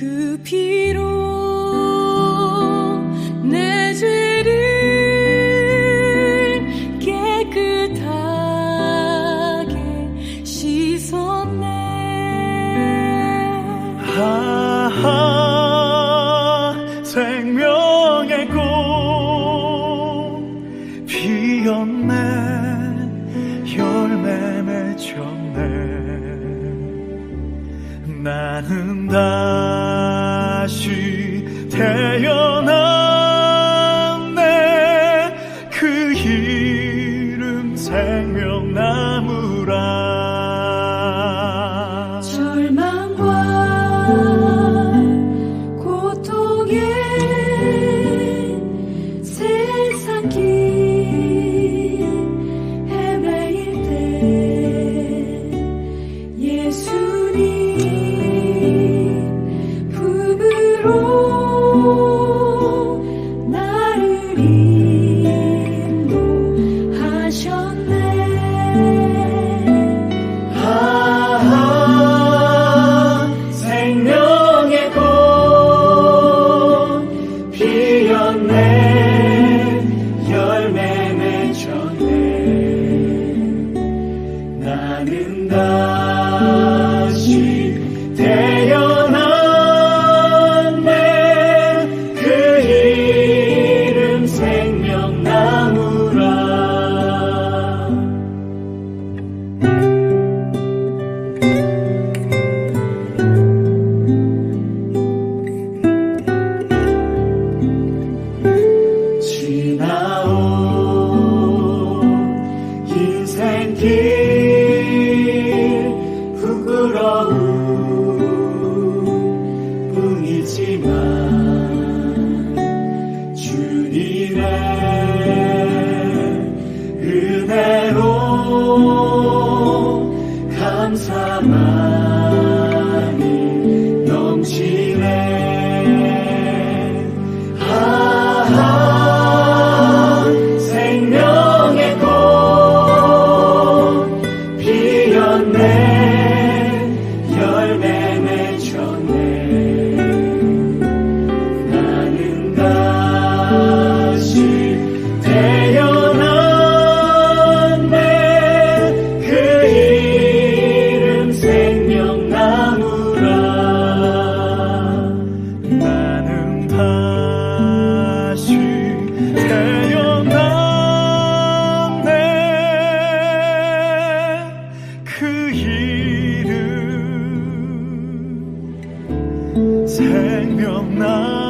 그 피로 내 죄를 깨끗하게 씻었네. 하하 생명의 꽃 피었네 열매 맺혔네. 나는 다시 태어 생명나무라. 절망과 감사만 생명 나